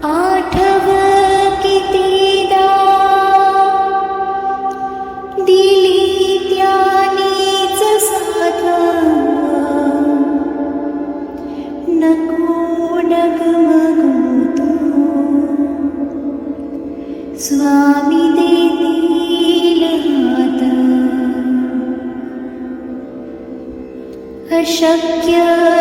आलियानी च साध नको नगोतु स्वामि देदि अशक्य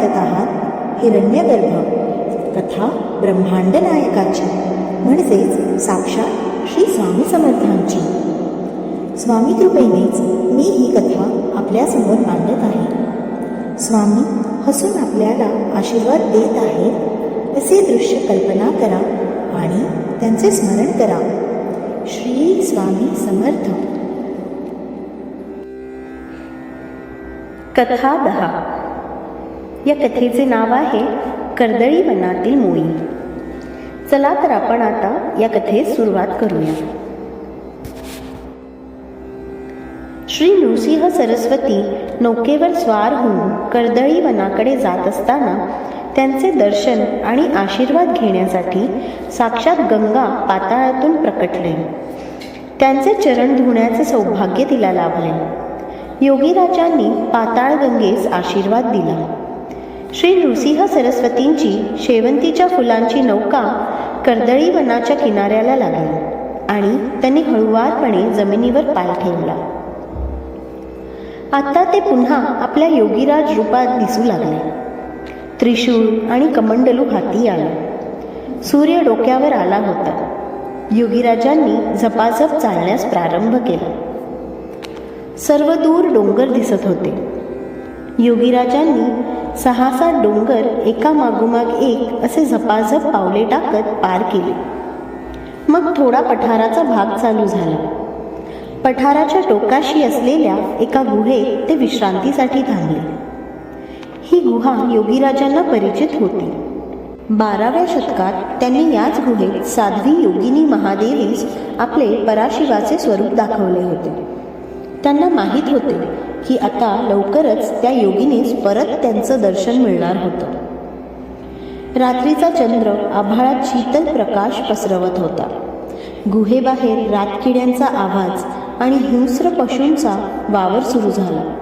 ऐकत आहात हिरण्यगर्भ. कथा ब्रह्मांड नायकाची म्हणजेच साक्षात श्री स्वामी समर्थांची. स्वामी कृपेनेच मी ही कथा आपल्यासमोर मांडत आहे. स्वामी हसून आपल्याला आशीर्वाद देत आहेत असे दृश्य कल्पना करा आणि त्यांचे स्मरण करा. श्री स्वामी समर्थ. कथा दहा. या कथेचे नाव आहे कर्दळी वनातील मोळी चला तर आपण आता या कथेस सुरुवात करूया. श्री नृसिंह सरस्वती नौकेवर स्वार होऊन कर्दळी वनाकडे जात असताना त्यांचे दर्शन आणि आशीर्वाद घेण्यासाठी साक्षात गंगा पाताळातून प्रकटले. त्यांचे चरण धुण्याचे सौभाग्य तिला लाभले. योगीराजांनी पाताळ गंगेस आशीर्वाद दिला. श्री नृसिंह सरस्वतींची शेवंतीच्या फुलांची नौका कर्दळी वनाच्या किनाऱ्याला लागली आणि त्यांनी हळुवारपणे जमिनीवर पाय ठेवला. आता ते पुन्हा आपल्या योगीराज रूपात दिसू लागले. त्रिशूळ आणि कमंडलू हाती आला. सूर्य डोक्यावर आला होता. योगीराजांनी झपाझप चालण्यास प्रारंभ केला. सर्व दूर डोंगर दिसत होते. योगीराजांनी सहा सात डोंगर एका मागोमाग एक असे झपाझप पावले टाकत पार केले. मग थोडा पठाराचा भाग चालू झाला. पठाराच्या टोकाशी असलेल्या एका गुहेत ते विश्रांतीसाठी थांबले ही गुहा योगीराजांना परिचित होती. बाराव्या शतकात त्यांनी याच गुहेत साध्वी योगिनी महादेवीस आपले पराशिवाचे स्वरूप दाखवले होते. त्यांना माहीत होते की आता लवकरच त्या योगिनीस परत त्यांचं दर्शन मिळणार होतं. रात्रीचा चंद्र आभाळात शीतल प्रकाश पसरवत होता. गुहेबाहेर रातकिड्यांचा आवाज आणि हिंस्र पशूंचा वावर सुरू झाला.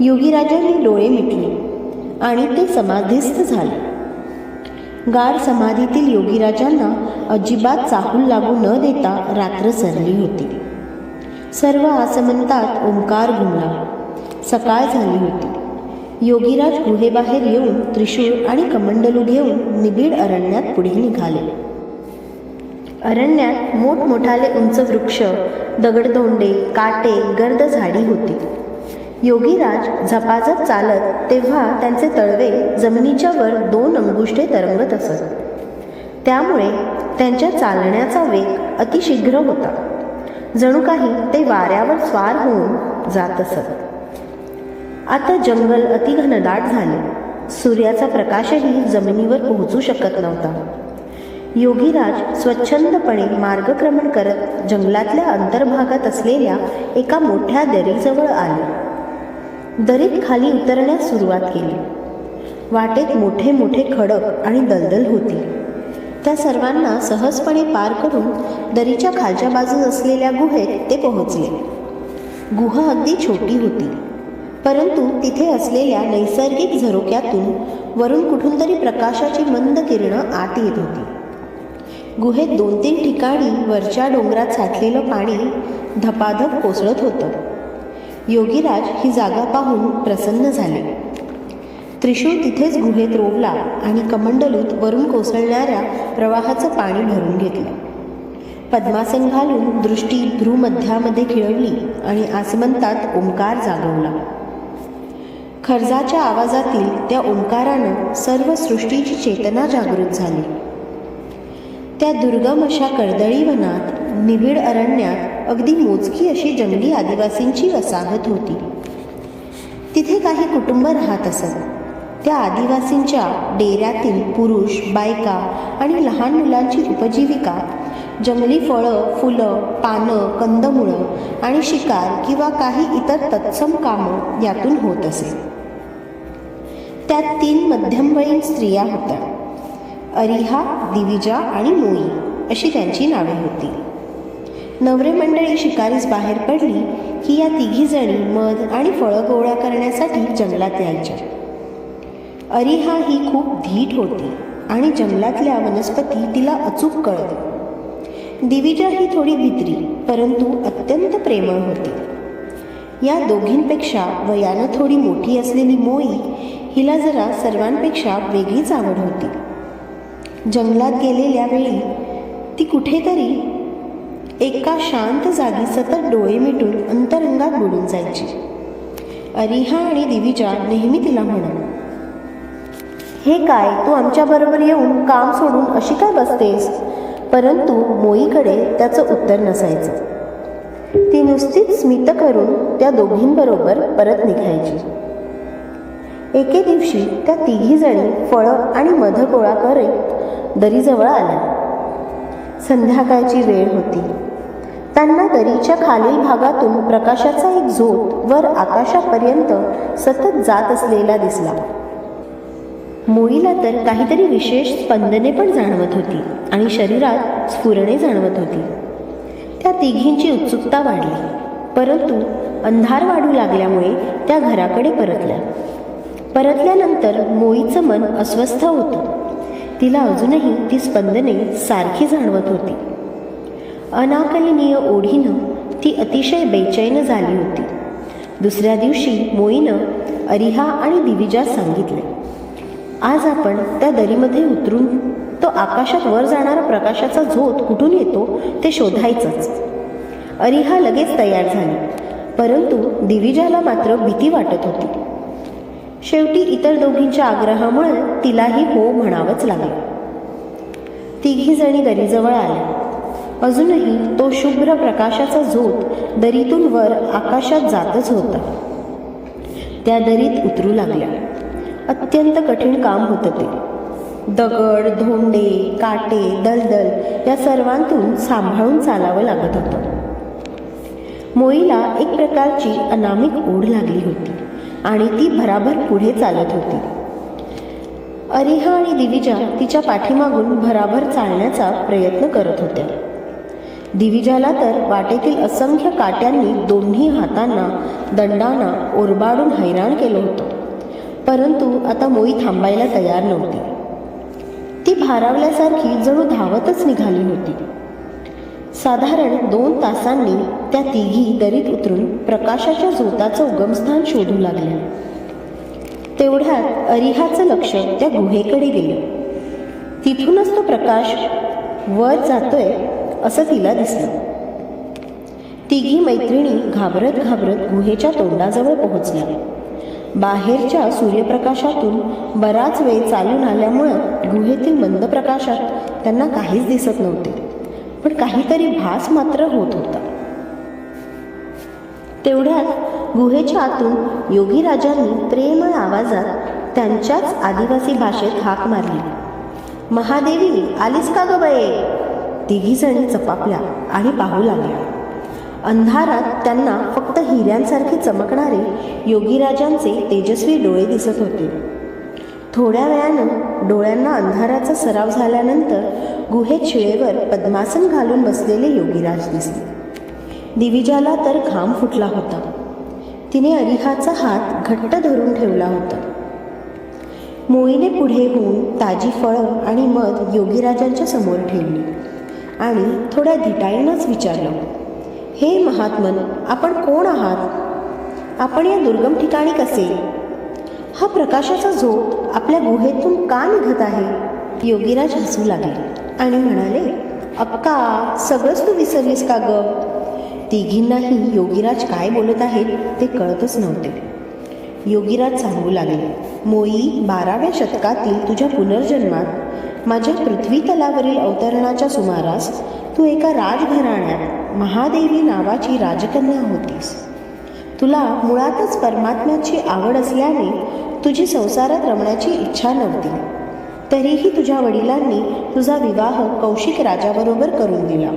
योगीराजांनी डोळे मिटले आणि ते समाधीस्थ झाले. गाढ समाधीतील योगीराजांना अजिबात चाहूल लागू न देता रात्र सरली होती. सर्व आसमंतात ओंकार घुमला सकाळ झाली होती. योगीराज गुहेबाहेर येऊन त्रिशूळ आणि कमंडलू घेऊन निबिड अरण्यात पुढे निघाले. अरण्यात मोठमोठाले उंच वृक्ष दगडधोंडे काटे गर्द झाडी होती. योगीराज झपाझप चालत तेव्हा त्यांचे तळवे जमिनीच्या वर दोन अंगुष्ठे तरंगत असत. त्यामुळे त्यांच्या चालण्याचा वेग अतिशीघ्र होता. जणू काही ते वाऱ्यावर स्वार होऊन जात असत. आता जंगल अतिघनदाट झाले. सूर्याचा प्रकाशही जमिनीवर पोहोचू शकत नव्हता. योगीराज स्वच्छंदपणे मार्गक्रमण करत जंगलातल्या अंतर्भागात असलेल्या एका मोठ्या दरीजवळ आले. दरीत खाली उतरण्यास सुरुवात केली. वाटेत मोठे मोठे खडक आणि दलदल होती. त्या सर्वांना सहजपणे पार करून दरीच्या खालच्या बाजूस असलेल्या गुहेत ते पोहोचले. गुहा अगदी छोटी होती. परंतु तिथे असलेल्या नैसर्गिक झरोक्यातून वरून कुठून तरी प्रकाशाची मंद किरणं आत येत होती. गुहेत दोन तीन ठिकाणी वरच्या डोंगरात साठलेलं पाणी धपाधप कोसळत होतं. योगीराज ही जागा पाहून प्रसन्न झाले. त्रिशूळ तिथेच गुहेत रोवला आणि कमंडलूत वरून कोसळणाऱ्या प्रवाहाचं पाणी भरून घेतलं. पद्मासन घालून दृष्टी भ्रूमध्यामध्ये खिळवली आणि आसमंतात ओंकार जागवला. खर्जाच्या आवाजातील त्या ओंकारानं सर्व सृष्टीची चेतना जागृत झाली. त्या दुर्गम अशा कर्दळी वनात निबिड अरण्यात अगदी मोजकी अशी जंगली आदिवासींची वसाहत होती. तिथे काही कुटुंब राहत असत. त्या आदिवासींच्या डेऱ्यातील पुरुष बायका आणि लहान मुलांची उपजीविका. जंगली फळं फुलं पानं कंदमुळं आणि शिकार किंवा काही इतर तत्सम कामं यातून होत असे. त्यात तीन मध्यमवयीन स्त्रिया होत्या. अरिहा दिविजा आणि मोई अशी त्यांची नावे होती. नवरे मंडळी शिकारीस बाहेर पडली की या तिघी जणी मध आणि फळं गोळा करण्यासाठी जंगलात यायच्या. अरिहा ही खूप धीट होती आणि जंगलातल्या वनस्पती तिला अचूक कळत दिविजा ही थोडी भित्री परंतु अत्यंत प्रेमळ होती. या दोघींपेक्षा वयानं थोडी मोठी असलेली मोई हिला जरा सर्वांपेक्षा वेगळीच आवड होती. जंगलात गेलेल्या वेळी ती कुठेतरी एका शांत जागी सतत डोळे मिटून अंतरंगात बुडून जायची. अरिहा आणि दिविजा नेहमी तिला म्हणत हे काय तू आमच्याबरोबर येऊन काम सोडून अशी काय बसतेस? परंतु मोईकडे त्याचं उत्तर नसायचं. ती नुसतीच स्मित करून त्या दोघींबरोबर परत निघायची. एके दिवशी त्या तिघी जणी फळं आणि मध गोळा करत दरीजवळ आल्या. संध्याकाळची वेळ होती. त्यांना दरीच्या खालील भागातून प्रकाशाचा एक झोत वर आकाशापर्यंत सतत जात असलेला दिसला. मोईला तर काहीतरी विशेष स्पंदने पण जाणवत होती आणि शरीरात स्फुरणे जाणवत होती. त्या तिघींची उत्सुकता वाढली परंतु अंधार वाढू लागल्यामुळे त्या घराकडे परतल्या. परतल्यानंतर मोईचं मन अस्वस्थ होतं. तिला अजूनही ती स्पंदने सारखी जाणवत होती. अनाकलनीय ओढीनं ती अतिशय बेचैन झाली होती. दुसऱ्या दिवशी मोईनं अरिहा आणि दिविजास सांगितले आज आपण त्या दरीमध्ये उतरून तो आकाशात वर जाणारा प्रकाशाचा झोत कुठून येतो ते शोधायचंच. अरिहा लगेच तयार झाली. परंतु दिविजाला मात्र भीती वाटत होती. शेवटी इतर दोघींच्या आग्रहामुळे तिलाही हो म्हणावंच लागलं. तिघी जणी दरीजवळ आल्या. अजूनही तो शुभ्र प्रकाशाचा झोत दरीतून वर आकाशात जातच होता. त्या दरीत उतरू लागल्या. अत्यंत कठीण काम होतं ते. दगड धोंडे काटे दलदल या सर्वांतून सांभाळून चालावं लागत होतं. मोईला एक प्रकारची अनामिक ओढ लागली होती आणि ती भराभर पुढे चालत होती. अरिहा आणि दिविजा तिच्या पाठीमागून भराभर चालण्याचा प्रयत्न करत होत्या. दिविजाला तर वाटेतील असंख्य काट्यांनी दोन्ही हातांना दंडांना ओरबाडून हैराण केलं होतं. परंतु आता मोई थांबायला तयार नव्हती. ती भारावल्यासारखी जणू धावतच निघाली होती. साधारण दोन तासांनी त्या तिघी दरीत उतरून प्रकाशाच्या झोताचं उगमस्थान शोधू लागल्या. तेवढ्यात अरिहाचं लक्ष त्या गुहेकडे गेलं. तिथूनच तो प्रकाश वर जातोय असं तिला दिसलं. तिघी मैत्रिणी घाबरत घाबरत गुहेच्या तोंडाजवळ पोहोचल्या. बाहेरच्या सूर्यप्रकाशातून बराच वेळ चालून आल्यामुळं गुहेतील मंद प्रकाशात त्यांना काहीच दिसत नव्हते. पण काहीतरी भास मात्र होत होता. तेवढ्यात गुहेच्या आतून योगीराजांनी प्रेमळ आवाजात त्यांच्याच आदिवासी भाषेत हाक मारली. महादेवी आलीस का ग बये? तिघी जणी चपापल्या आणि पाहू लागल्या. अंधारात त्यांना फक्त हिऱ्यांसारखे चमकणारे योगीराजांचे तेजस्वी डोळे दिसत होते. थोड्या वेळानं डोळ्यांना अंधाराचा सराव झाल्यानंतर गुहेत शिळेवर पद्मासन घालून बसलेले योगीराज दिसले. दिविजाला तर घाम फुटला होता. तिने अरिहाचा हात घट्ट धरून ठेवला होता. मोईने पुढे होऊन ताजी फळं आणि मध योगीराजांच्या समोर ठेवली आणि थोड्या धिटाईनंच विचारलं हे महात्मन आपण कोण आहात? आपण या दुर्गम ठिकाणी कसे? हा प्रकाशाचा झोत आपल्या गुहेतून का निघत आहे? योगीराज हसू लागले आणि म्हणाले अक्का सगळंच तू विसरलीस का ग? तिघींनाही योगीराज काय बोलत आहेत ते कळतच नव्हते. योगीराज सांगू लागले मोई बाराव्या शतकातील तुझ्या पुनर्जन्मात माझ्या पृथ्वीतलावरील अवतरणाच्या सुमारास तू एका राजघराण्यात महादेवी नावाची राजकन्या होतीस. तुला मुळातच परमात्म्याची आवड असल्याने तुझी संसारात रमण्याची इच्छा नव्हती. तरीही तुझ्या वडिलांनी तुझा विवाह कौशिक राजाबरोबर करून दिला.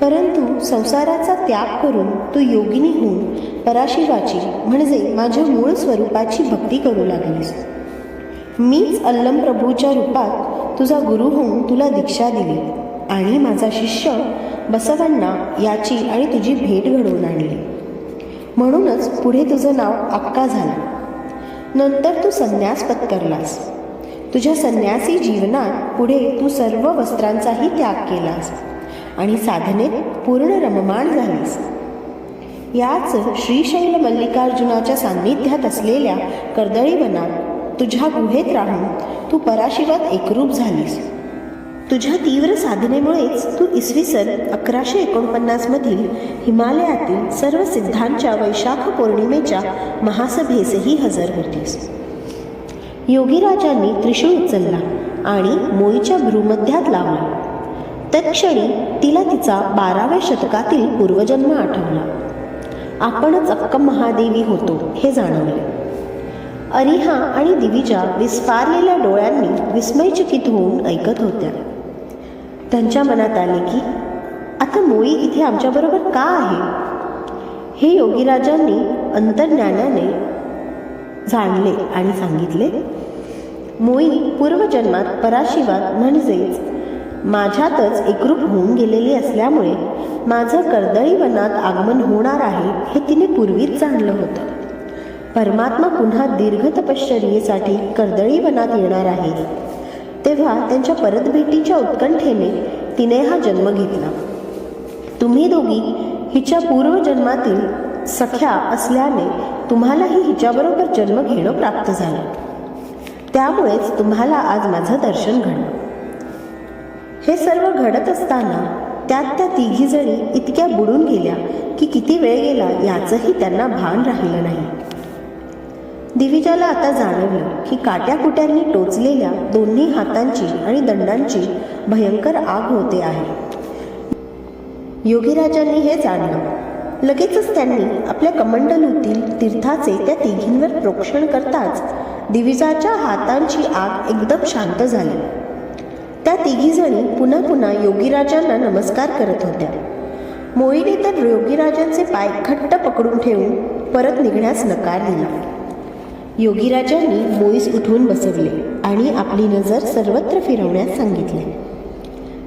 परंतु संसाराचा त्याग करून तू योगिनी होऊन पराशिवाची म्हणजे माझ्या मूळ स्वरूपाची भक्ती करू लागलीस. मीच अल्लम प्रभूच्या रूपात तुझा गुरु होऊन तुला दीक्षा दिली. आणि माझा शिष्य बसवांना याची आणि तुझी भेट घडवून आणली. म्हणूनच पुढे तुझं नाव अक्का झालं. नंतर तू संन्यास पत्करलास. तुझ्या संन्यासी जीवनात पुढे तू सर्व वस्त्रांचाही त्याग केलास आणि साधनेत पूर्ण रममाण झालीस. याच श्रीशैल मल्लिकार्जुनाच्या सान्निध्यात असलेल्या कर्दळीवनात तुझ्या गुहेत राहून तू पराशिवात एकरूप झालीस. तुझ्या तीव्र साधनेमुळेच तू इसवी सन अकराशे एकोणपन्नासमधील हिमालयातील सर्व सिद्धांच्या वैशाख पौर्णिमेच्या महासभेसही हजर होतीस. योगीराजांनी त्रिशूळ उचलला आणि मोईच्या भ्रूमध्यात लावला. तत्क्षणी तिला तिचा बाराव्या शतकातील पूर्वजन्म आठवला. आपणच अक्क महादेवी होतो हे जाणवले. अरिहा आणि दिविजा विस्फारलेल्या डोळ्यांनी विस्मयचकित होऊन ऐकत होत्या. त्यांच्या मनात आले की आता मोई इथे आमच्याबरोबर का आहे? हे योगीराजांनी अंतर्ज्ञानाने जाणले आणि सांगितले मोई पूर्वजन्मात पराशिवात म्हणजेच माझ्यातच एकरूप होऊन गेलेली असल्यामुळे माझं कर्दळी वनात आगमन होणार आहे हे तिने पूर्वीच जाणलं होतं. परमात्मा पुन्हा दीर्घ तपश्चर्येसाठी कर्दळी वनात येणार आहे. तेव्हा त्यांच्या परतभेटीच्या उत्कंठेने तिने हा जन्म घेतला. तुम्ही दोघी हिच्या पूर्वजन्मातील सख्या असल्याने तुम्हालाही हिच्याबरोबर जन्म घेणं प्राप्त झालं. त्यामुळेच तुम्हाला आज माझं दर्शन घडलं. हे सर्व घडत असताना त्यात त्या तिघी जणी इतक्या बुडून गेल्या की किती वेळ गेला याचंही त्यांना भान राहिलं नाही. दिविजाला आता जाणवलं की काट्याकुट्यांनी टोचलेल्या दोन्ही हातांची आणि दंडांची भयंकर आग होते आहे. योगीराजांनी हे जाणलं. लगेचच त्यांनी आपल्या कमंडलूतील तीर्थाचे त्या तिघींवर प्रोक्षण करताच दिविजाच्या हातांची आग एकदम शांत झाली. त्या तिघीजणी पुन्हा पुन्हा योगीराजांना नमस्कार करत होत्या. मोईने तर योगीराजांचे पाय घट्ट पकडून ठेवून परत निघण्यास नकार दिला. योगीराजांनी मोईस उठवून बसवले आणि आपली नजर सर्वत्र फिरवण्यास सांगितले.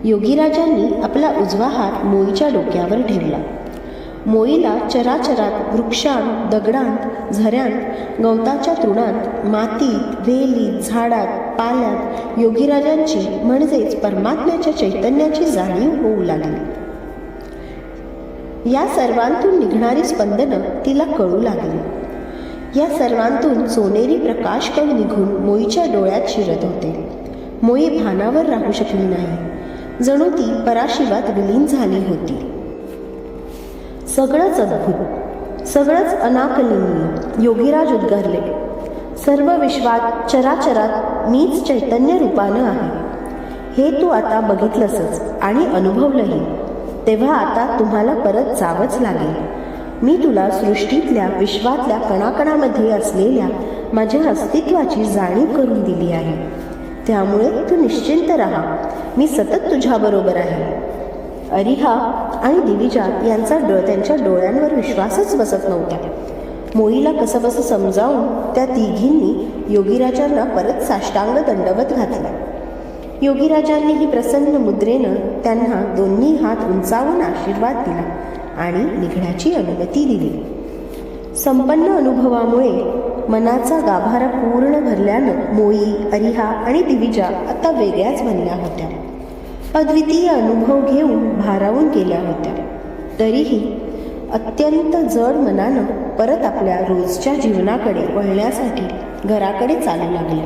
योगीराजांनी आपला उजवा हात मोईच्या डोक्यावर ठेवला. मोईला चराचरात वृक्षांत दगडांत झऱ्यांत गवताच्या तृणात मातीत वेलीत झाडात पाल्यात योगीराजांची म्हणजेच परमात्म्याच्या चैतन्याची जाणीव होऊ लागली. या सर्वांतून निघणारी स्पंदनं तिला कळू लागली. या सर्वांतून सोनेरी प्रकाश कण निघून मोईच्या डोळ्यात शिरत होते. मोई भानावर राहू शकली नाही. जणू ती पराशिवात विलीन झाली होती. सगळंच अद्भुत सगळंच अनाकलनीय योगीराज उद्गारले सर्व विश्वात चराचरात मीच चैतन्य रूपानं आहे. हे तू आता बघितलंसच आणि अनुभवलंही. तेव्हा आता तुम्हाला परत जावंच लागेल. मी तुला सृष्टीतल्या विश्वातल्या कणाकणामध्ये असलेल्या माझ्या अस्तित्वाची जाणीव करून दिली आहे. त्यामुळे तू निश्चिंत राहा. मी सतत तुझ्याबरोबर आहे. अरिहा आणि दिविजा यांचा डो त्यांच्या डोळ्यांवर विश्वासच बसत नव्हता. मोईला कसं कसं समजावून त्या तिघींनी योगीराजांना परत साष्टांग दंडवत घातला. योगीराजांनीही प्रसन्न मुद्रेनं त्यांना दोन्ही हात उंचावून आशीर्वाद दिला. आणि निघण्याची अनुमती दिली. संपन्न अनुभवामुळे मनाचा गाभारा पूर्ण भरल्यानं मोई अरिहा आणि दिविजा आता वेगळ्याच बनल्या होत्या. अद्वितीय अनुभव घेऊन भारावून गेल्या होत्या. तरीही अत्यंत जड मनानं परत आपल्या रोजच्या जीवनाकडे वळण्यासाठी घराकडे चालू लागल्या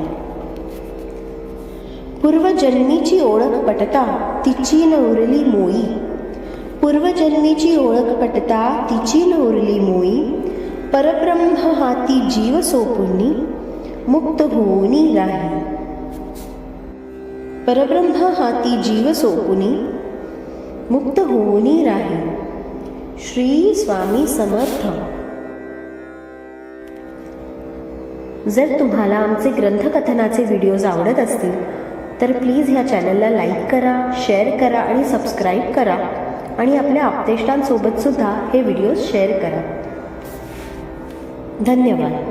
पूर्वजन्मीची ओळख पटता तिची न उरली मोई. पूर्वजन्मीची ओळख पटता तिची न मोई परब्रह्म हाती जीव सोपुनी मुक्त होऊनी राही. परब्रह्म हाती जीव सोपुनी मुक्त होऊनी राही. श्री स्वामी समर्थ. जर तुम्हाला आमचे ग्रंथकथनाचे व्हिडिओज आवडत असतील तर प्लीज ह्या चॅनलला लाईक करा शेअर करा आणि सबस्क्राईब करा. आणि आपल्या आपतेष्टांसोबत सुद्धा हे व्हिडिओज शेअर करा. धन्यवाद.